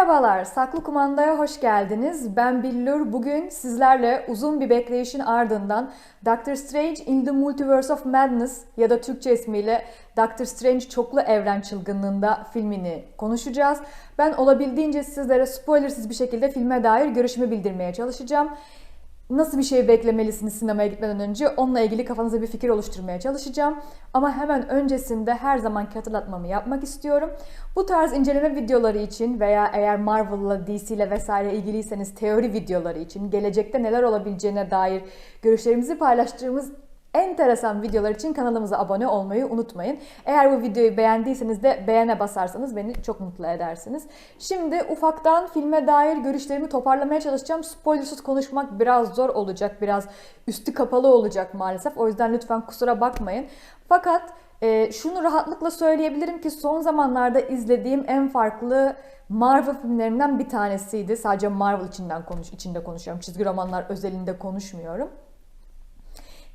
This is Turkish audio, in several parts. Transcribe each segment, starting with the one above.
Merhabalar, Saklı Kumanda'ya hoş geldiniz. Ben Billur. Bugün sizlerle uzun bir bekleyişin ardından Doctor Strange in the Multiverse of Madness ya da Türkçe ismiyle Doctor Strange Çoklu Evren Çılgınlığında filmini konuşacağız. Ben olabildiğince sizlere spoilersız bir şekilde filme dair görüşümü bildirmeye çalışacağım. Nasıl bir şey beklemelisiniz sinemaya gitmeden önce onunla ilgili kafanıza bir fikir oluşturmaya çalışacağım. Ama hemen öncesinde her zamanki hatırlatmamı yapmak istiyorum. Bu tarz inceleme videoları için veya eğer Marvel'la, DC ile vesaire ilgiliyseniz teori videoları için, gelecekte neler olabileceğine dair görüşlerimizi paylaştığımız enteresan videolar için kanalımıza abone olmayı unutmayın. Eğer bu videoyu beğendiyseniz de beğene basarsanız beni çok mutlu edersiniz. Şimdi ufaktan filme dair görüşlerimi toparlamaya çalışacağım. Spoilersız konuşmak biraz zor olacak, biraz üstü kapalı olacak maalesef. O yüzden lütfen kusura bakmayın. Fakat e, şunu rahatlıkla söyleyebilirim ki son zamanlarda izlediğim en farklı Marvel filmlerinden bir tanesiydi. Sadece Marvel içinden konuş, içinde konuşuyorum. Çizgi romanlar özelinde konuşmuyorum.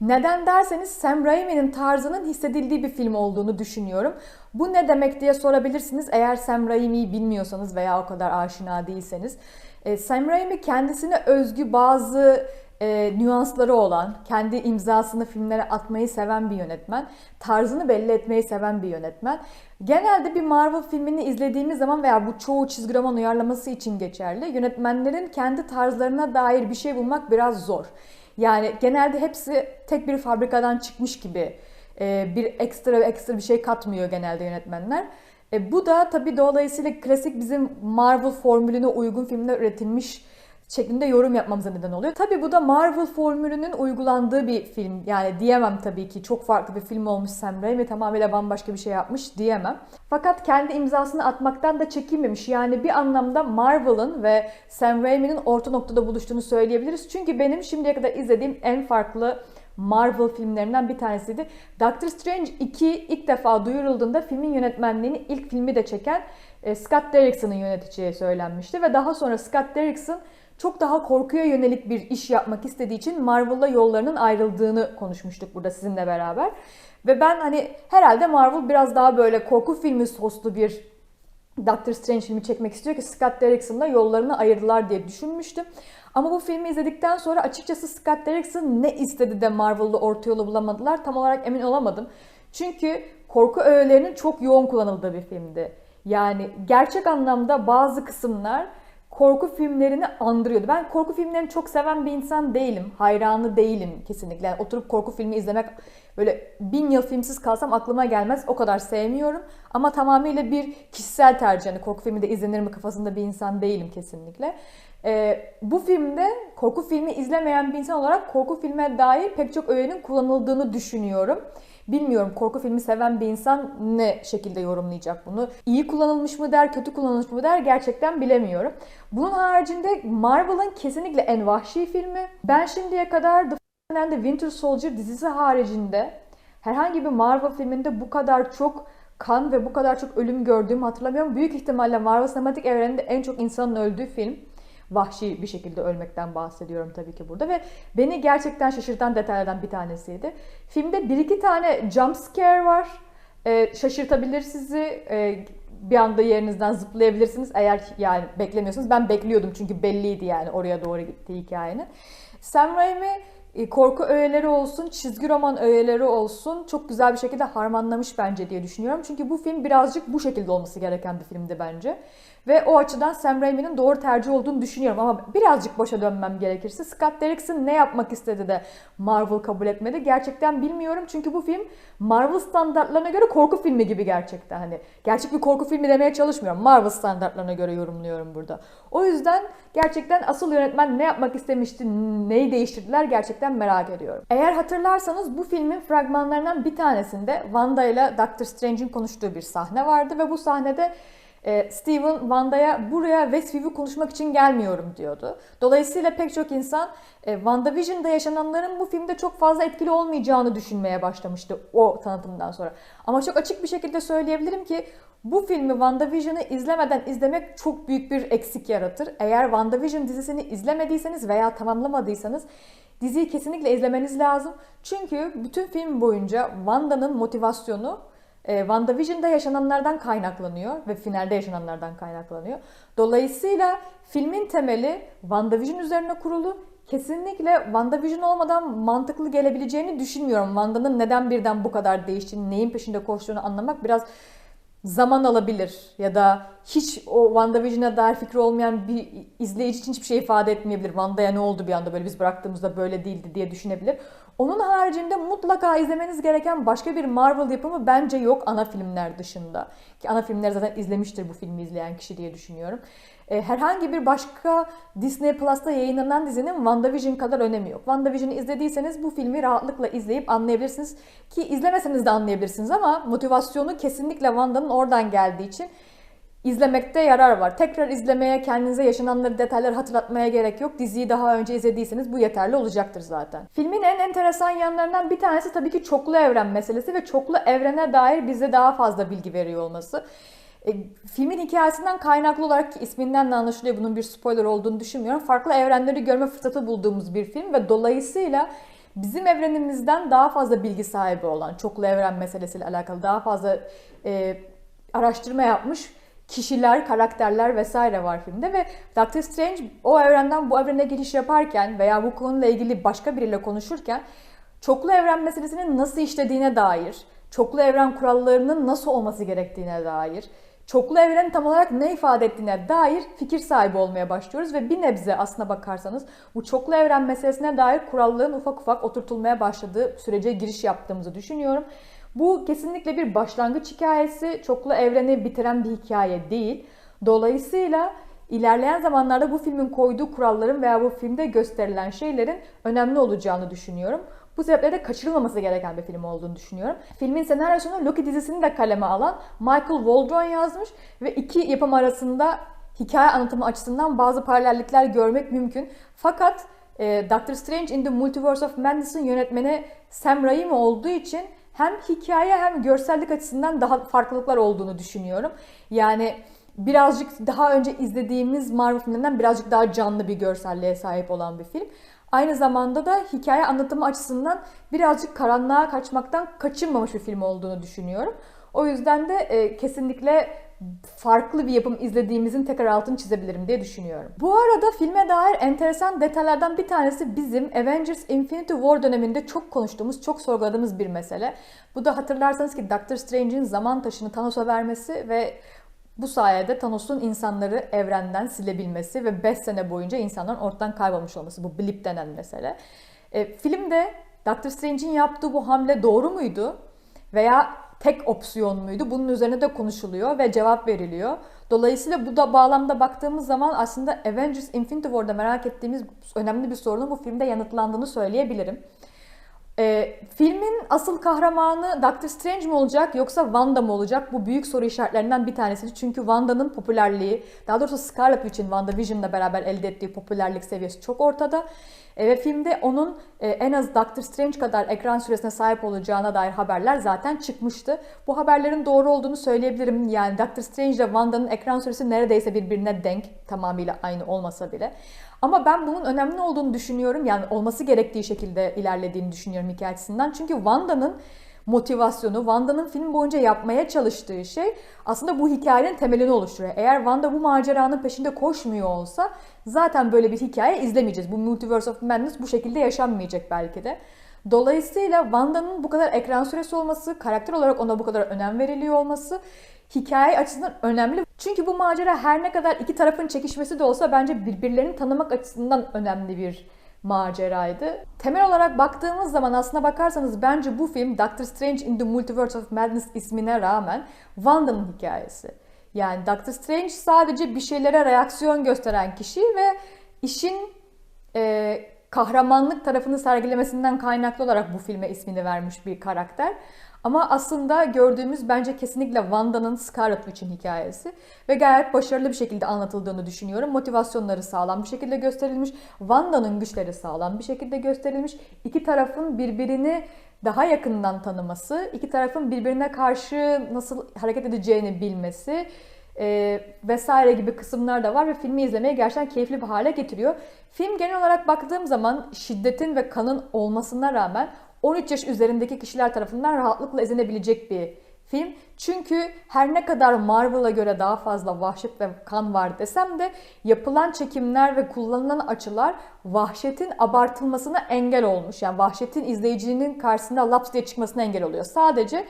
Neden derseniz Sam Raimi'nin tarzının hissedildiği bir film olduğunu düşünüyorum. Bu ne demek diye sorabilirsiniz eğer Sam Raimi'yi bilmiyorsanız veya o kadar aşina değilseniz. E, Sam Raimi kendisine özgü bazı e, nüansları olan, kendi imzasını filmlere atmayı seven bir yönetmen, tarzını belli etmeyi seven bir yönetmen. Genelde bir Marvel filmini izlediğimiz zaman veya bu çoğu çizgi roman uyarlaması için geçerli, yönetmenlerin kendi tarzlarına dair bir şey bulmak biraz zor. Yani genelde hepsi tek bir fabrikadan çıkmış gibi e, bir ekstra ekstra bir şey katmıyor genelde yönetmenler. E, bu da tabii dolayısıyla klasik bizim Marvel formülüne uygun filmler üretilmiş şeklinde yorum yapmamıza neden oluyor. Tabii bu da Marvel formülünün uygulandığı bir film. Yani diyemem tabii ki çok farklı bir film olmuş Sam Raimi tamamıyla bambaşka bir şey yapmış diyemem. Fakat kendi imzasını atmaktan da çekinmemiş. Yani bir anlamda Marvel'ın ve Sam Raimi'nin orta noktada buluştuğunu söyleyebiliriz. Çünkü benim şimdiye kadar izlediğim en farklı Marvel filmlerinden bir tanesiydi. Doctor Strange 2 ilk defa duyurulduğunda filmin yönetmenliğini ilk filmi de çeken e, Scott Derrickson'ın yöneteceği söylenmişti ve daha sonra Scott Derrickson çok daha korkuya yönelik bir iş yapmak istediği için Marvel'la yollarının ayrıldığını konuşmuştuk burada sizinle beraber. Ve ben hani herhalde Marvel biraz daha böyle korku filmi soslu bir Doctor Strange filmi çekmek istiyor ki Scott Derrickson'la yollarını ayırdılar diye düşünmüştüm. Ama bu filmi izledikten sonra açıkçası Scott Derrickson ne istedi de Marvel'da orta yolu bulamadılar tam olarak emin olamadım. Çünkü korku öğelerinin çok yoğun kullanıldığı bir filmdi. Yani gerçek anlamda bazı kısımlar korku filmlerini andırıyordu. Ben korku filmlerini çok seven bir insan değilim. Hayranı değilim kesinlikle. Yani oturup korku filmi izlemek böyle bin yıl filmsiz kalsam aklıma gelmez. O kadar sevmiyorum. Ama tamamıyla bir kişisel tercih. Yani korku filmi de izlenir mi kafasında bir insan değilim kesinlikle. Ee, bu filmde korku filmi izlemeyen bir insan olarak korku filme dair pek çok öğenin kullanıldığını düşünüyorum. Bilmiyorum korku filmi seven bir insan ne şekilde yorumlayacak bunu. İyi kullanılmış mı der, kötü kullanılmış mı der gerçekten bilemiyorum. Bunun haricinde Marvel'ın kesinlikle en vahşi filmi. Ben şimdiye kadar The and the Winter Soldier dizisi haricinde herhangi bir Marvel filminde bu kadar çok kan ve bu kadar çok ölüm gördüğümü hatırlamıyorum. Büyük ihtimalle Marvel sinematik evreninde en çok insanın öldüğü film vahşi bir şekilde ölmekten bahsediyorum tabii ki burada ve beni gerçekten şaşırtan detaylardan bir tanesiydi. Filmde bir iki tane jump scare var. Ee, şaşırtabilir sizi. Ee, bir anda yerinizden zıplayabilirsiniz eğer yani beklemiyorsunuz. Ben bekliyordum çünkü belliydi yani oraya doğru gittiği hikayenin. Sam Raimi e, korku öğeleri olsun, çizgi roman öğeleri olsun çok güzel bir şekilde harmanlamış bence diye düşünüyorum. Çünkü bu film birazcık bu şekilde olması gereken bir filmdi bence. Ve o açıdan Sam Raimi'nin doğru tercih olduğunu düşünüyorum. Ama birazcık başa dönmem gerekirse Scott Derrickson ne yapmak istedi de Marvel kabul etmedi? Gerçekten bilmiyorum. Çünkü bu film Marvel standartlarına göre korku filmi gibi gerçekten. Hani gerçek bir korku filmi demeye çalışmıyorum. Marvel standartlarına göre yorumluyorum burada. O yüzden gerçekten asıl yönetmen ne yapmak istemişti, neyi değiştirdiler gerçekten merak ediyorum. Eğer hatırlarsanız bu filmin fragmanlarından bir tanesinde Wanda ile Doctor Strange'in konuştuğu bir sahne vardı ve bu sahnede e, Steven Wanda'ya buraya Westview'u konuşmak için gelmiyorum diyordu. Dolayısıyla pek çok insan e, WandaVision'da yaşananların bu filmde çok fazla etkili olmayacağını düşünmeye başlamıştı o tanıtımdan sonra. Ama çok açık bir şekilde söyleyebilirim ki bu filmi WandaVision'ı izlemeden izlemek çok büyük bir eksik yaratır. Eğer WandaVision dizisini izlemediyseniz veya tamamlamadıysanız diziyi kesinlikle izlemeniz lazım. Çünkü bütün film boyunca Wanda'nın motivasyonu e, WandaVision'da yaşananlardan kaynaklanıyor ve finalde yaşananlardan kaynaklanıyor. Dolayısıyla filmin temeli WandaVision üzerine kurulu. Kesinlikle WandaVision olmadan mantıklı gelebileceğini düşünmüyorum. Wanda'nın neden birden bu kadar değiştiğini, neyin peşinde koştuğunu anlamak biraz zaman alabilir ya da hiç o WandaVision'a dair fikri olmayan bir izleyici için hiçbir şey ifade etmeyebilir. Wanda'ya ne oldu bir anda böyle biz bıraktığımızda böyle değildi diye düşünebilir. Onun haricinde mutlaka izlemeniz gereken başka bir Marvel yapımı bence yok ana filmler dışında. Ki ana filmler zaten izlemiştir bu filmi izleyen kişi diye düşünüyorum. E, herhangi bir başka Disney Plus'ta yayınlanan dizinin WandaVision kadar önemi yok. WandaVision'ı izlediyseniz bu filmi rahatlıkla izleyip anlayabilirsiniz. Ki izlemeseniz de anlayabilirsiniz ama motivasyonu kesinlikle Wanda'nın oradan geldiği için izlemekte yarar var. Tekrar izlemeye, kendinize yaşananları, detayları hatırlatmaya gerek yok. Diziyi daha önce izlediyseniz bu yeterli olacaktır zaten. Filmin en enteresan yanlarından bir tanesi tabii ki çoklu evren meselesi ve çoklu evrene dair bize daha fazla bilgi veriyor olması. E, filmin hikayesinden kaynaklı olarak ki isminden de anlaşılıyor bunun bir spoiler olduğunu düşünmüyorum. Farklı evrenleri görme fırsatı bulduğumuz bir film ve dolayısıyla bizim evrenimizden daha fazla bilgi sahibi olan, çoklu evren meselesiyle alakalı daha fazla e, araştırma yapmış kişiler, karakterler vesaire var filmde ve Doctor Strange o evrenden bu evrene giriş yaparken veya bu konuyla ilgili başka biriyle konuşurken çoklu evren meselesinin nasıl işlediğine dair, çoklu evren kurallarının nasıl olması gerektiğine dair, çoklu evrenin tam olarak ne ifade ettiğine dair fikir sahibi olmaya başlıyoruz ve bir nebze aslına bakarsanız bu çoklu evren meselesine dair kuralların ufak ufak oturtulmaya başladığı sürece giriş yaptığımızı düşünüyorum. Bu kesinlikle bir başlangıç hikayesi, çoklu evreni bitiren bir hikaye değil. Dolayısıyla ilerleyen zamanlarda bu filmin koyduğu kuralların veya bu filmde gösterilen şeylerin önemli olacağını düşünüyorum. Bu sebeple de kaçırılmaması gereken bir film olduğunu düşünüyorum. Filmin senaryosunu Loki dizisini de kaleme alan Michael Waldron yazmış ve iki yapım arasında hikaye anlatımı açısından bazı paralellikler görmek mümkün. Fakat e, Doctor Strange in the Multiverse of Madness'ın yönetmeni Sam Raimi olduğu için hem hikaye hem görsellik açısından daha farklılıklar olduğunu düşünüyorum. Yani birazcık daha önce izlediğimiz Marvel filmlerinden birazcık daha canlı bir görselliğe sahip olan bir film. Aynı zamanda da hikaye anlatımı açısından birazcık karanlığa kaçmaktan kaçınmamış bir film olduğunu düşünüyorum. O yüzden de e, kesinlikle farklı bir yapım izlediğimizin tekrar altını çizebilirim diye düşünüyorum. Bu arada filme dair enteresan detaylardan bir tanesi bizim Avengers Infinity War döneminde çok konuştuğumuz, çok sorguladığımız bir mesele. Bu da hatırlarsanız ki Doctor Strange'in zaman taşını Thanos'a vermesi ve bu sayede Thanos'un insanları evrenden silebilmesi ve 5 sene boyunca insanların ortadan kaybolmuş olması. Bu blip denen mesele. E, filmde Doctor Strange'in yaptığı bu hamle doğru muydu? Veya tek opsiyon muydu? Bunun üzerine de konuşuluyor ve cevap veriliyor. Dolayısıyla bu da bağlamda baktığımız zaman aslında Avengers Infinity War'da merak ettiğimiz önemli bir sorunun bu filmde yanıtlandığını söyleyebilirim. E, filmin asıl kahramanı Doctor Strange mi olacak yoksa Wanda mı olacak? Bu büyük soru işaretlerinden bir tanesi. Çünkü Wanda'nın popülerliği, daha doğrusu Scarlet Witch'in WandaVision'la beraber elde ettiği popülerlik seviyesi çok ortada. E, ve filmde onun e, en az Doctor Strange kadar ekran süresine sahip olacağına dair haberler zaten çıkmıştı. Bu haberlerin doğru olduğunu söyleyebilirim. Yani Doctor Strange ile Wanda'nın ekran süresi neredeyse birbirine denk, tamamıyla aynı olmasa bile. Ama ben bunun önemli olduğunu düşünüyorum. Yani olması gerektiği şekilde ilerlediğini düşünüyorum hikaye açısından. Çünkü Wanda'nın motivasyonu, Wanda'nın film boyunca yapmaya çalıştığı şey aslında bu hikayenin temelini oluşturuyor. Eğer Wanda bu maceranın peşinde koşmuyor olsa zaten böyle bir hikaye izlemeyeceğiz. Bu Multiverse of Madness bu şekilde yaşanmayacak belki de. Dolayısıyla Wanda'nın bu kadar ekran süresi olması, karakter olarak ona bu kadar önem veriliyor olması hikaye açısından önemli. Çünkü bu macera her ne kadar iki tarafın çekişmesi de olsa bence birbirlerini tanımak açısından önemli bir maceraydı. Temel olarak baktığımız zaman aslına bakarsanız bence bu film Doctor Strange in the Multiverse of Madness ismine rağmen Wanda'nın hikayesi. Yani Doctor Strange sadece bir şeylere reaksiyon gösteren kişi ve işin e, kahramanlık tarafını sergilemesinden kaynaklı olarak bu filme ismini vermiş bir karakter. Ama aslında gördüğümüz bence kesinlikle Wanda'nın Scarlet Witch'in hikayesi. Ve gayet başarılı bir şekilde anlatıldığını düşünüyorum. Motivasyonları sağlam bir şekilde gösterilmiş. Wanda'nın güçleri sağlam bir şekilde gösterilmiş. İki tarafın birbirini daha yakından tanıması, iki tarafın birbirine karşı nasıl hareket edeceğini bilmesi e, vesaire gibi kısımlar da var ve filmi izlemeye gerçekten keyifli bir hale getiriyor. Film genel olarak baktığım zaman şiddetin ve kanın olmasına rağmen 13 yaş üzerindeki kişiler tarafından rahatlıkla izlenebilecek bir film. Çünkü her ne kadar Marvel'a göre daha fazla vahşet ve kan var desem de yapılan çekimler ve kullanılan açılar vahşetin abartılmasına engel olmuş. Yani vahşetin izleyicinin karşısında laps diye çıkmasına engel oluyor. Sadece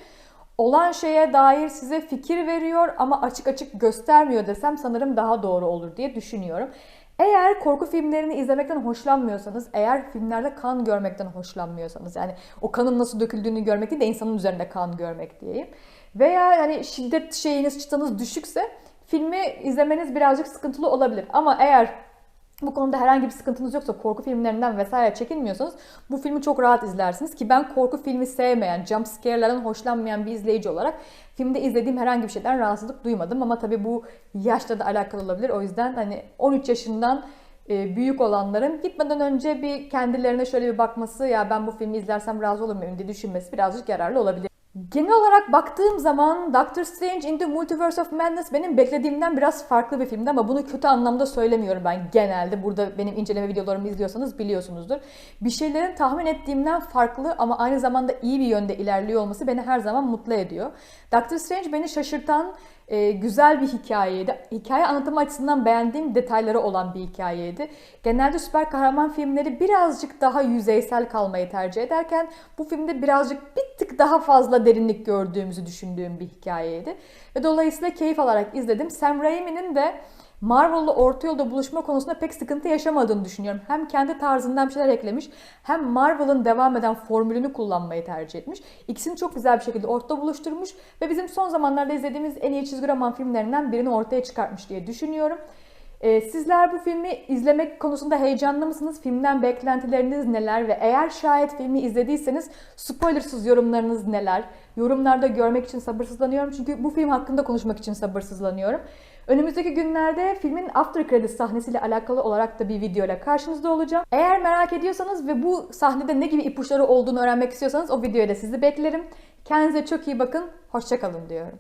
olan şeye dair size fikir veriyor ama açık açık göstermiyor desem sanırım daha doğru olur diye düşünüyorum. Eğer korku filmlerini izlemekten hoşlanmıyorsanız, eğer filmlerde kan görmekten hoşlanmıyorsanız, yani o kanın nasıl döküldüğünü görmek değil de insanın üzerinde kan görmek diyeyim. Veya yani şiddet şeyiniz, çıtanız düşükse filmi izlemeniz birazcık sıkıntılı olabilir. Ama eğer bu konuda herhangi bir sıkıntınız yoksa korku filmlerinden vesaire çekinmiyorsanız bu filmi çok rahat izlersiniz ki ben korku filmi sevmeyen, jump scare'lerden hoşlanmayan bir izleyici olarak filmde izlediğim herhangi bir şeyden rahatsızlık duymadım ama tabii bu yaşla da alakalı olabilir. O yüzden hani 13 yaşından e, büyük olanların gitmeden önce bir kendilerine şöyle bir bakması ya ben bu filmi izlersem razı olur muyum diye düşünmesi birazcık yararlı olabilir. Genel olarak baktığım zaman Doctor Strange in the Multiverse of Madness benim beklediğimden biraz farklı bir filmdi ama bunu kötü anlamda söylemiyorum ben genelde. Burada benim inceleme videolarımı izliyorsanız biliyorsunuzdur. Bir şeylerin tahmin ettiğimden farklı ama aynı zamanda iyi bir yönde ilerliyor olması beni her zaman mutlu ediyor. Doctor Strange beni şaşırtan e, güzel bir hikayeydi. Hikaye anlatımı açısından beğendiğim detayları olan bir hikayeydi. Genelde süper kahraman filmleri birazcık daha yüzeysel kalmayı tercih ederken bu filmde birazcık bir tık daha fazla derinlik gördüğümüzü düşündüğüm bir hikayeydi. Ve dolayısıyla keyif alarak izledim. Sam Raimi'nin de Marvel'la orta yolda buluşma konusunda pek sıkıntı yaşamadığını düşünüyorum. Hem kendi tarzından bir şeyler eklemiş hem Marvel'ın devam eden formülünü kullanmayı tercih etmiş. İkisini çok güzel bir şekilde ortada buluşturmuş ve bizim son zamanlarda izlediğimiz en iyi çizgi roman filmlerinden birini ortaya çıkartmış diye düşünüyorum. Ee, sizler bu filmi izlemek konusunda heyecanlı mısınız? Filmden beklentileriniz neler ve eğer şayet filmi izlediyseniz spoilersız yorumlarınız neler? Yorumlarda görmek için sabırsızlanıyorum çünkü bu film hakkında konuşmak için sabırsızlanıyorum. Önümüzdeki günlerde filmin after credits sahnesiyle alakalı olarak da bir video ile karşınızda olacağım. Eğer merak ediyorsanız ve bu sahnede ne gibi ipuçları olduğunu öğrenmek istiyorsanız o videoya da sizi beklerim. Kendinize çok iyi bakın, hoşçakalın diyorum.